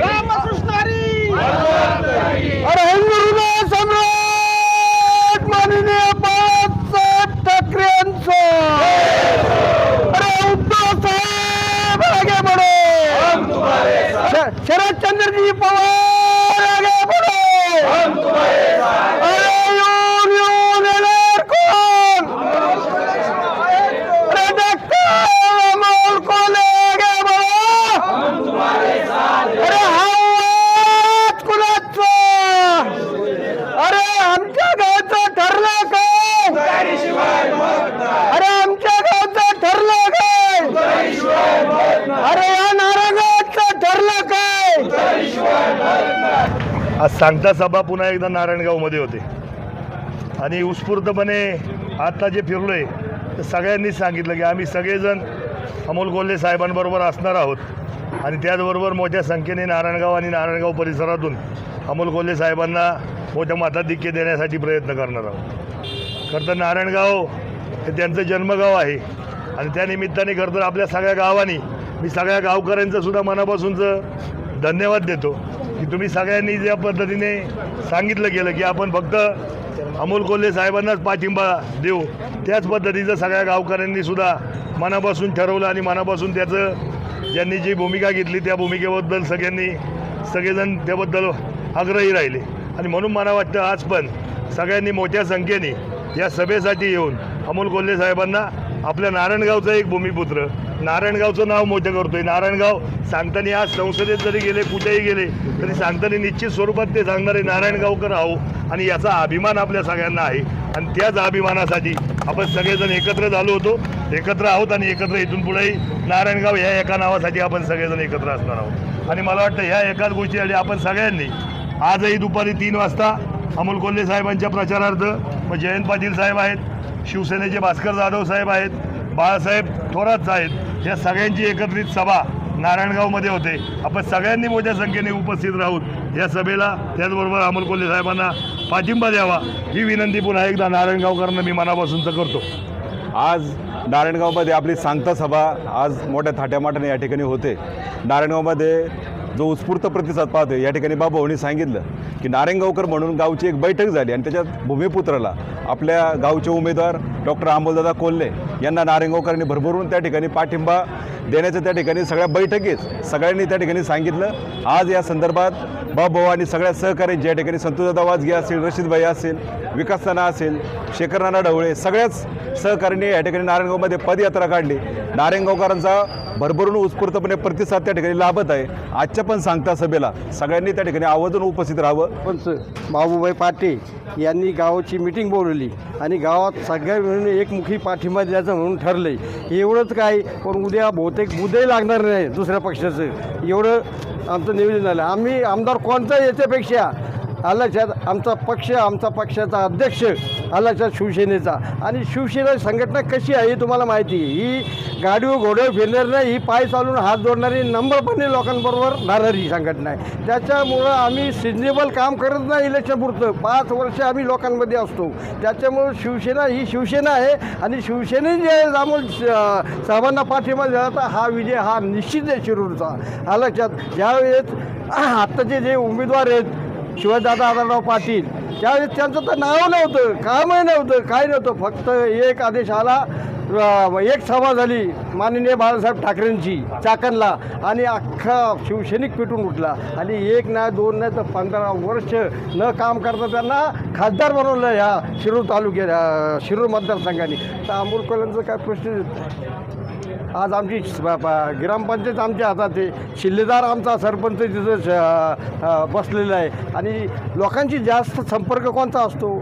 रामकृष्ण अरे हिंदू सम्राट माननीय बाळासाहेब ठाकरे यांचं! अरे उद्धव साहेब आगे शरदचंद्रजी पवार आगे बढो आज सांगता सभा पुन्हा एकदा नारायणगावमध्ये होते. आणि उत्स्फूर्तपणे आत्ता जे फिरलो आहे तर सगळ्यांनीच सांगितलं की आम्ही सगळेजण अमोल कोल्हे साहेबांबरोबर असणार आहोत. आणि त्याचबरोबर मोठ्या संख्येने नारायणगाव आणि नारायणगाव परिसरातून अमोल कोल्हे साहेबांना मोठ्या मताधिक्य देण्यासाठी प्रयत्न करणार आहोत. खरं तर नारायणगाव हे त्यांचं जन्मगाव आहे. आणि त्यानिमित्ताने खरं तर आपल्या सगळ्या गावांनी मी सगळ्या गावकऱ्यांचं सुद्धा मनापासूनचं धन्यवाद देतो. की तुम्ही सगळ्यांनी ज्या पद्धतीने सांगितलं गेलं की आपण फक्त अमोल कोल्हे साहेबांनाच पाठिंबा देऊ त्याच पद्धतीचं सगळ्या गावकऱ्यांनी सुद्धा मनापासून ठरवलं आणि मनापासून त्याचं ज्यांनी जी भूमिका घेतली त्या भूमिकेबद्दल सगळ्यांनी सगळेजण त्याबद्दल आग्रही राहिले. आणि म्हणून मला वाटतं आज पण सगळ्यांनी मोठ्या संख्येने या सभेसाठी येऊन अमोल कोल्हे साहेबांना आपल्या नारायणगावचा एक भूमिपुत्र. नारायणगावचं नाव मोठं करतोय. नारायणगाव सांगताना आज संसदेत जरी गेले कुठेही गेले तरी सांगताना निश्चित स्वरूपात ते सांगणारे नारायणगावकर आहो. आणि याचा अभिमान आपल्या सगळ्यांना आहे. आणि त्याच अभिमानासाठी आपण सगळेजण एकत्र झालो होतो. एकत्र आहोत आणि एकत्र इथून पुढेही नारायणगाव ह्या एका नावासाठी आपण सगळेजण एकत्र असणार आहोत. आणि मला वाटतं ह्या एकाच गोष्टीसाठी आपण सगळ्यांनी आजही दुपारी तीन वाजता अमोल कोल्हे साहेबांच्या प्रचारार्थ मग जयंत पाटील साहेब आहेत शिवसेनेचे भास्कर जाधव साहेब आहेत बाळासाहेब थोरात आहेत या सगळ्यांची एकत्रित सभा नारायणगावमध्ये होते. आपण सगळ्यांनी मोठ्या संख्येने उपस्थित राहून या सभेला त्याचबरोबर अमोल कोल्हे साहेबांना पाठिंबा द्यावा. ही विनंती पुन्हा एकदा नारायणगावकरांना मी मनापासूनच करतो. आज नारायणगावमध्ये आपली सांगता सभा आज मोठ्या थाट्यामाटाने या ठिकाणी होते. नारायणगावमध्ये जो उत्स्फूर्त प्रतिसाद पाहतो या ठिकाणी बाबांनी सांगितलं की नारायणगावकर म्हणून गावची एक बैठक झाली आणि त्याच्यात भूमिपुत्राला आपल्या गावचे उमेदवार डॉक्टर अंबोलदादा कोल्हे यांना नारायणगावकरांनी भरभरून त्या ठिकाणी पाठिंबा देण्याचं त्या ठिकाणी सगळ्या बैठकीत सगळ्यांनी त्या ठिकाणी सांगितलं. आज या संदर्भात बाबभाऊ आणि सगळ्या सहकारी ज्या ठिकाणी संतोषदादा वाजगे असेल रशीदभाई असेल विकासताना असेल शेखर नाना ढवळे सगळ्याच सहकार्यांनी या ठिकाणी नारायणगावमध्ये पदयात्रा काढली. नारायणगावकरांचा भरभरून उत्स्फूर्तपणे प्रतिसाद त्या ठिकाणी लाभत आहे. आजच्या पण सांगता सभेला सगळ्यांनी त्या ठिकाणी आवर्जून उपस्थित राहावं. पण बाबूभाई पाटे यांनी गावाची मिटिंग बोलवली आणि गावात सगळ्या मिळून एकमुखी पाठिंबा द्यायचं म्हणून ठरलंय. एवढंच काय पण उद्या बहुतेक उदय लागणार नाही दुसऱ्या पक्षाचं. एवढं आमचं निवेदन झालं. आम्ही आमदार कोणता याच्यापेक्षा आलाच्यात आमचा पक्ष आमचा पक्षाचा अध्यक्ष आलाच्यात शिवसेनेचा. आणि शिवसेना संघटना कशी आहे हे तुम्हाला माहिती आहे. ही गाडीवर घोड्यावर फिरणार नाही ही पाय चालून हात जोडणारी नंबरपणे लोकांबरोबर राहणारी संघटना आहे. त्याच्यामुळं आम्ही सिजनेबल काम करत नाही इलेक्शनपुरतं पाच वर्ष आम्ही लोकांमध्ये असतो. त्याच्यामुळं शिवसेना ही शिवसेना आहे आणि शिवसेने जे जामोल साहेबांना पाठिंबा दिला तर हा विजय हा निश्चित आहे शिरूरचा. हा लक्षात ज्यावेळेस आत्ताचे जे उमेदवार आहेत शिवाजीदादा आदरराव पाटील त्यावेळेस त्यांचं तर नाव नव्हतं कामही नव्हतं काय नव्हतं. फक्त एक आदेश आला एक सभा झाली माननीय बाळासाहेब ठाकरेंची चाकणला आणि अख्खा शिवसैनिक पेटून उठला. आणि एक नाही दोन नाही तर पंधरा वर्ष न काम करता त्यांना खासदार बनवलं ह्या शिरूर तालुक्या शिरूर मतदारसंघाने. तर अमोल कोल्यांचं काय प्रश्न आज आमची ग्रामपंचायत आमच्या हातात आहे शिल्लेदार आमचा सरपंच तिथं श- बसलेला आहे. आणि लोकांची जास्त संपर्क कोणता असतो?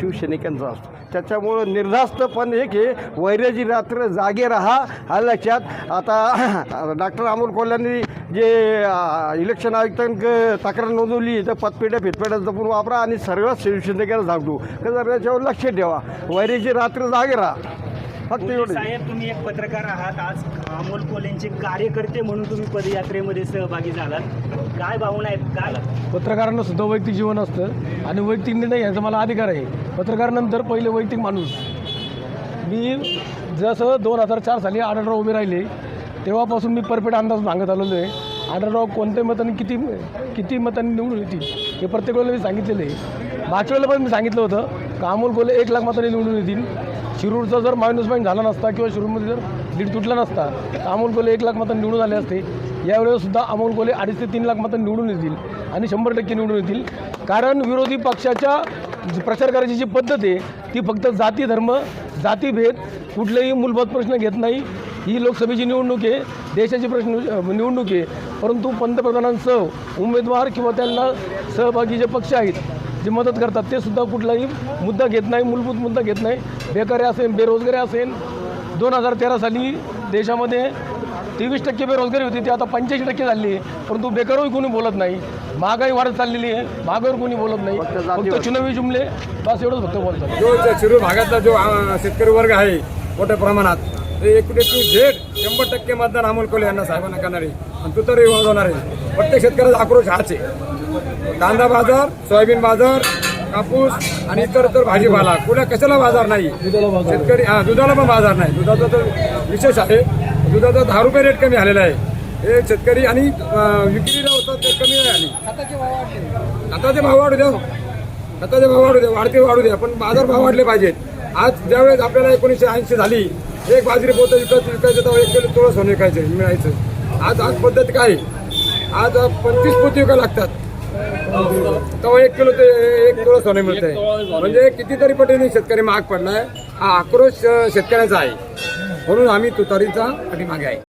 शिवसैनिकांचा असतो. त्याच्यामुळं निर्धास्त पण एक हे वैराची रात्र जागे राहा हा लक्षात. आता डॉक्टर अमोल कोल्ह्यांनी जे इलेक्शन आयुक्तांक तक्रार नोंदवली तर पतपेट्या फितपेट्या जपून वापरा आणि सर्व शिवसैनिकांना सांगतो का त्याच्यावर लक्ष ठेवा. वैराजी रात्र जागे राहा. फक्त एवढं साहेब तुम्ही एक पत्रकार आहात. आज अमोल कोल्हेंचे कार्यकर्ते म्हणून तुम्ही पदयात्रेमध्ये सहभागी झालात. काय भावना आहेत? काय? पत्रकारांना सुद्धा वैयक्तिक जीवन असतं आणि वैयक्तिक निर्णय याचा मला अधिकार आहे. पत्रकारानंतर पहिले वैयक्तिक माणूस. मी जसं दोन हजार चार साली आढळराव उभे राहिले तेव्हापासून मी परफेक्ट अंदाज सांगत आलेलो आहे. आढळराव कोणत्या मताने किती किती मतांनी निवडून येतील हे प्रत्येक वेळेला मी सांगितलेलं आहे. मागच्या वेळेला पण मी सांगितलं होतं का अमोल कोल्हे एक लाख मतांनी निवडून येतील शिरूरचा जर मायनस पॉईंट झाला नसता किंवा शिरूरमध्ये जर लीड तुटला नसता तर अमोल कोले एक लाख मतं निवडून आले असते. यावेळेसुद्धा अमोल कोले अडीच ते तीन लाख मतं निवडून येतील आणि शंभर टक्के निवडून येतील. कारण विरोधी पक्षाच्या जी प्रचार करायची जी पद्धत आहे ती फक्त जाती धर्म जातीभेद कुठलेही मूलभूत प्रश्न घेत नाही. ही लोकसभेची निवडणूक आहे देशाची प्रश्न निवडणूक आहे. परंतु पंतप्रधानांसह उमेदवार किंवा त्यांना सहभागी जे पक्ष आहेत जे मदत करतात ते सुद्धा कुठलाही मुद्दा घेत नाही मूलभूत मुद्दा घेत नाही. बेकारी असेल बेरोजगारी असेल दोन हजार तेरा साली देशामध्ये तेवीस टक्के बेरोजगारी होती ती आता पंच्याऐंशी टक्के झाली. आहे परंतु बेकारही कोणी बोलत नाही. महागाई वाढत चाललेली आहे महागाईवर कोणी बोलत नाही. फक्त चुनावी जुमले बस एवढंच फक्त बोलतात. जो शिरूर भागातला जो शेतकरी वर्ग आहे मोठ्या प्रमाणात ते एकूण एकूण झेड शंभर टक्के मतदान अमोल कोल्हे यांना साहेबांना करणार आणि तू तरी होणार आहे. प्रत्येक शेतकऱ्याचा आक्रोश हाच आहे. कांदा बाजार सोयाबीन बाजार कापूस आणि इतर इतर भाजीपाला. कुठल्या कशाला बाजार नाही? शेतकरी हा दुधाला पण बाजार नाही. दुधाचा तर विशेष आहे. दुधाचा दहा रुपये रेट कमी झालेला आहे. हे शेतकरी आणि विक्रीला होतात ते कमी नाही आली खताचे भाव वाढू द्या. खताचे भाव वाढू द्या. वाढते वाढू द्या. पण बाजार भाव वाढले पाहिजेत. आज ज्यावेळेस आपल्याला एकोणीसशे ऐंशी झाली एक बाजरी पोतं विकत विकायचं तेव्हा एक किलो तुळस सोनं विकायचं मिळायचं. आज आज पद्धत काय? आज पंचवीस पोती विकायला लागतात. तेव्हा एक किलो ते एक तुळस सोनं मिळतंय. म्हणजे कितीतरी पटीने शेतकरी महाग पडलाय. हा आक्रोश शेतकऱ्याचा आहे. म्हणून आम्ही तुतारीचा पाठीमागे आहे.